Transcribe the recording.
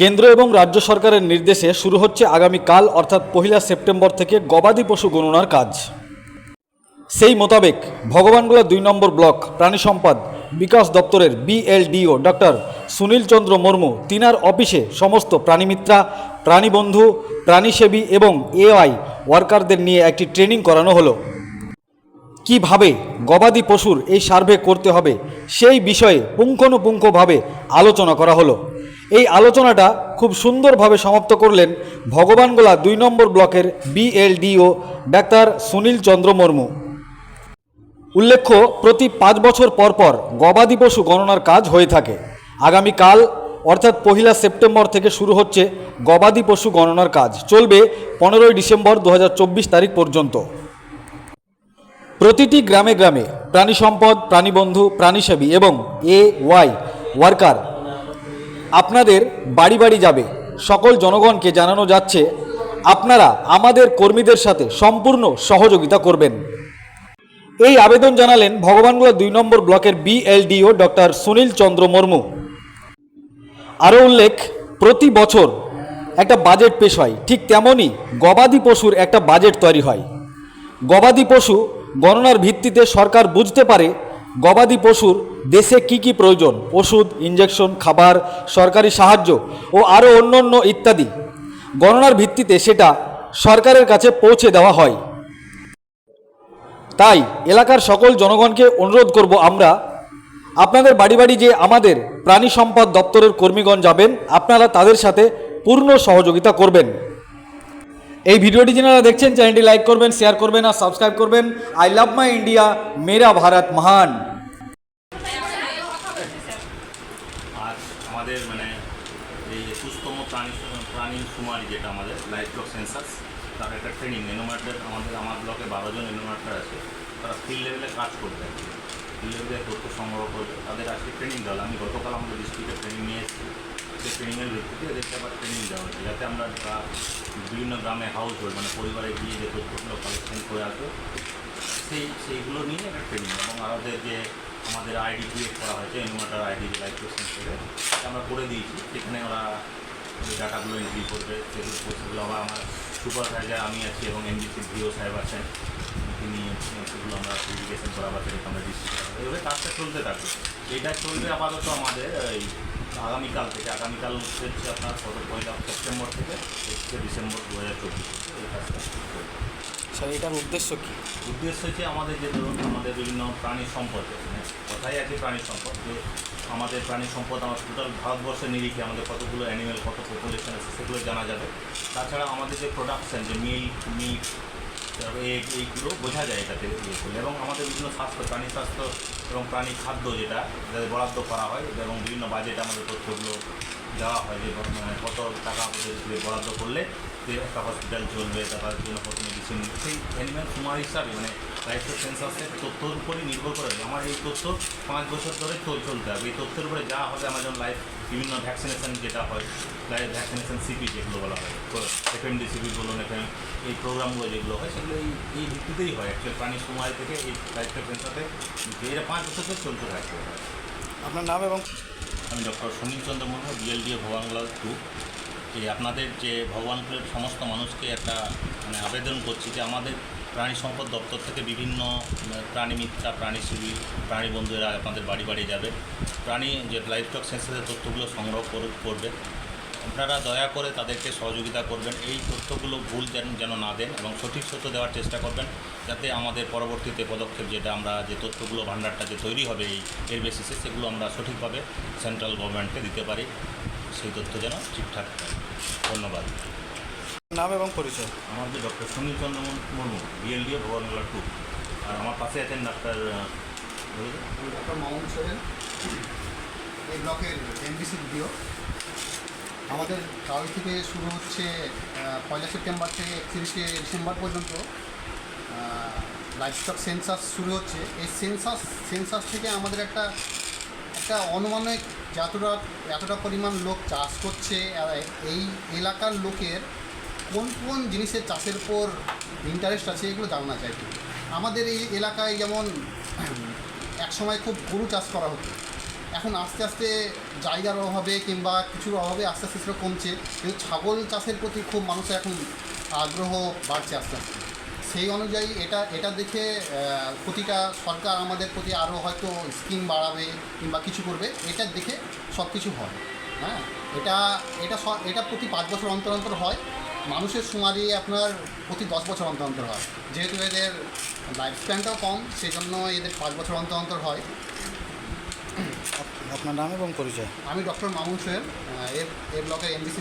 কেন্দ্র এবং রাজ্য সরকারের নির্দেশে শুরু হচ্ছে আগামীকাল অর্থাৎ পহিলা সেপ্টেম্বর থেকে গবাদি পশু গণনার কাজ। সেই মোতাবেক ভগবানগোলা দুই নম্বর ব্লক প্রাণী সম্পদ বিকাশ দপ্তরের বিএলডিও ডক্টর সুনীল চন্দ্র মুর্মু তিনার অফিসে সমস্ত প্রাণীমিত্রা, প্রাণীবন্ধু, প্রাণীসেবী এবং এআই ওয়ার্কারদের নিয়ে একটি ট্রেনিং করানো হলো। কীভাবে গবাদি পশুর এই সার্ভে করতে হবে, সেই বিষয়ে পুঙ্খানুপুঙ্খভাবে আলোচনা করা হলো। এই আলোচনাটা খুব সুন্দরভাবে সমাপ্ত করলেন ভগবানগোলা দুই নম্বর ব্লকের বিএলডিও ডাক্তার সুনীল চন্দ্র মুর্মু। উল্লেখ্য, প্রতি পাঁচ বছর পর পর গবাদি পশু গণনার কাজ হয়ে থাকে। আগামীকাল, অর্থাৎ পহিলা সেপ্টেম্বর থেকে শুরু হচ্ছে গবাদি পশু গণনার কাজ। চলবে পনেরোই ডিসেম্বর দু হাজার চব্বিশ তারিখ পর্যন্ত। প্রতিটি গ্রামে গ্রামে প্রাণী সম্পদ প্রাণীবন্ধু প্রাণীসেবী এবং এ, ওয়াই ওয়ার্কার আপনাদের বাড়ি বাড়ি যাবে। সকল জনগণকে জানানো যাচ্ছে, আপনারা আমাদের কর্মীদের সাথে সম্পূর্ণ সহযোগিতা করবেন। এই আবেদন জানালেন ভগবানগোলা দুই নম্বর ব্লকের বিএলডিও ডক্টর সুনীল চন্দ্র মুর্মু। আরও উল্লেখ, প্রতি বছর একটা বাজেট পেশ হয়, ঠিক তেমনই গবাদি পশুর একটা বাজেট তৈরি হয়। গবাদি পশু গণনার ভিত্তিতে সরকার বুঝতে পারে গবাদি পশুর দেশে কি কি প্রয়োজন, ওষুধ ইঞ্জেকশন খাবার, সরকারি সাহায্য ও আরও অন্য অন্য ইত্যাদি। গণনার ভিত্তিতে সেটা সরকারের কাছে পৌঁছে দেওয়া হয়। তাই এলাকার সকল জনগণকে অনুরোধ করব আমরা, আপনাদের বাড়ি বাড়ি যে আমাদের প্রাণী সম্পদ দপ্তরের কর্মীগণ যাবেন, আপনারা তাদের সাথে পূর্ণ সহযোগিতা করবেন। এই ভিডিওটি যারা দেখছেন, চ্যানেলটি লাইক করবেন শেয়ার করবেন আর সাবস্ক্রাইব করবেন। আই লাভ মাই ইন্ডিয়া মেরা ভারত মহান আর আমাদের মানে এই একুশতম প্রাণী প্রাণী সুমারি যেটা আমাদের লাইফ ব্লক সেন্সাস তার একটা ট্রেনিং এনোমার্টার আমাদের, আমার ব্লকে বারো জন এনোমার্টার আছে, তারা ফিল্ড লেভেলে কাজ করবে। ফিল্ড লেভেলে তথ্য সংগ্রহ করবে। তাদের আজকে ট্রেনিং দেওয়া আমি গতকাল আমাদের ডিস্ট্রিক্টে ট্রেনিং নিয়ে এসেছি। সেই ট্রেনিংয়ের ভিত্তিতে এদেরকে আবার ট্রেনিং দেওয়া হচ্ছে যাতে আমরা বিভিন্ন গ্রামে হাউস হোল্ড মানে পরিবারে গিয়ে যে তথ্যগুলো কালেকশন করে আসবে, সেই, সেইগুলো নিয়ে একটা ট্রেনিং এবং আমাদের যে আমাদের আইডি ক্রিয়েট করা হয়েছে ইনভার্টার আইডি লাইফ কোশ্চেন করে আমরা করে দিয়েছি। সেখানে ওরা ডাটাগুলো এন্ট্রি করবে, সেগুলো সেগুলো আবার আমার সুপারভাইজার আমি আছি এবং এমডিসি ভিও সাহেব আছেন, তিনি সেগুলো আমরা ভেরিফিকেশন করা বা সেটাকে আমরা ডিস্ট্রিক্ট এভাবে কাজটা চলতে থাকবে। এটা চলবে আপাতত আমাদের এই আগামীকাল থেকে আগামীকাল হচ্ছে আপনার কত পয়লা সেপ্টেম্বর থেকে হচ্ছে ডিসেম্বর দু হাজার চব্বিশ এই কাজটা স্যার এটার উদ্দেশ্য কি? উদ্দেশ্য হচ্ছে আমাদের যে ধরুন আমাদের বিভিন্ন প্রাণী সম্পদ মানে কথাই আছে প্রাণী সম্পদ যে আমাদের প্রাণী সম্পদ আমার টোটাল ভারতবর্ষের নিরিখে আমাদের কতগুলো অ্যানিমেল কত পপুলেশন আছে সেগুলো জানা যাবে। তাছাড়া আমাদের যে প্রোডাকশন যে মিল্ক মিট এইগুলো বোঝা যায় এটাতে ইয়ে করলে। এবং আমাদের বিভিন্ন স্বাস্থ্য, প্রাণী স্বাস্থ্য এবং প্রাণী খাদ্য যেটা, যাদের বরাদ্দ করা হয় এবং বিভিন্ন বাজেটে আমাদের তথ্যগুলো দেওয়া হয় যে কত টাকা আমাদের বরাদ্দ করলে যে একটা হসপিটাল চলবে, তারপর জন্য কত মেডিসিন সেই অ্যানিম্যাল সুমার হিসাবে মানে লাইফ সেন্সাসের তথ্যর উপরই নির্ভর করে আমার এই তথ্য পাঁচ বছর ধরে চল, চলতে হবে। এই তথ্যের উপরে যা হবে আমার যেমন লাইফ বিভিন্ন ভ্যাকসিনেশন যেটা হয় লাইফ ভ্যাকসিনেশন সিপি যেগুলো বলা হয় এফএমডি সিপি বলুন এফএম এই প্রোগ্রামগুলো যেগুলো হয় সেগুলো এই এই ভিত্তিতেই হয়। অ্যাকচুয়ালি প্রাণী সময় থেকে এই লাইফ সেন্সাসে এরা পাঁচ বছর ধরে চলতে থাকবে আপনার নাম এবং আমি doctor Sunil Chandra Murmu BLDO Bhagabangola two যে আপনাদের যে ভগবানপুরের সমস্ত মানুষকে একটা মানে আবেদন করছি যে আমাদের প্রাণী সম্পদ দপ্তর থেকে বিভিন্ন প্রাণী মিত্রা প্রাণীসেবী প্রাণী বন্ধুরা আপনাদের বাড়ি বাড়ি যাবে। প্রাণী যে লাইফ স্টক সেন্সাসের তথ্যগুলো সংগ্রহ করে- করবে। আপনারা দয়া করে তাদেরকে সহযোগিতা করবেন। এই তথ্যগুলো ভুল যেন যেন না দেন এবং সঠিক তথ্য দেওয়ার চেষ্টা করবেন যাতে আমাদের পরবর্তীতে পদক্ষেপ যেটা আমরা যে তথ্যগুলো ভাণ্ডারটা যে তৈরি হবে এই এর বেসিসে সেগুলো আমরা সঠিকভাবে সেন্ট্রাল গভর্নমেন্টকে দিতে পারি। সেই তথ্য যেন ঠিকঠাক ধন্যবাদ। নাম এবং পরিচয়? আমার যে doctor Sunil Chandra Murmu BLDO Bhagabangola two. আর আমার পাশে আছেন ডাক্তার। ডক্টর মামুন সোরেন এই ব্লকের এমডিসি ভিডিও আমাদের কাল থেকে শুরু হচ্ছে পয়লা সেপ্টেম্বর থেকে একত্রিশে ডিসেম্বর পর্যন্ত লাইফস্টক সেন্সাস শুরু হচ্ছে। এই সেন্সাস সেন্সাস থেকে আমাদের একটা একটা অনুমানিক যতটা, এতটা পরিমাণ লোক চাষ করছে এই এলাকার লোকের কোন কোন জিনিসের চাষের উপর ইন্টারেস্ট আছে এগুলো জানা যায়। আমাদের এই এলাকায় যেমন এক সময় খুব গরু চাষ করা হতো। এখন আস্তে আস্তে জায়গার অভাবে কিংবা কিছুর অভাবে আস্তে আস্তে সেটা কমছে, কিন্তু ছাগল চাষের প্রতি খুব মানুষের এখন আগ্রহ বাড়ছে আস্তে আস্তে। সেই অনুযায়ী এটা এটা দেখে প্রতিটা সরকার আমাদের প্রতি আরও হয়তো স্কিম বাড়াবে কিংবা কিছু করবে, এটা দেখে সব কিছু হয়। হ্যাঁ এটা এটা এটা প্রতি পাঁচ বছর অন্তর অন্তর হয়। মানুষের সুমারি আপনার প্রতি দশ বছর অন্তর অন্তর হয়। যেহেতু এদের লাইফ স্প্যানটাও কম সেই জন্য এদের পাঁচ বছর অন্তর অন্তর হয়। আপনার নাম এবং পরিচয়? আমি ডক্টর মামুন সেন এ এর এর ব্লকের এমবিসি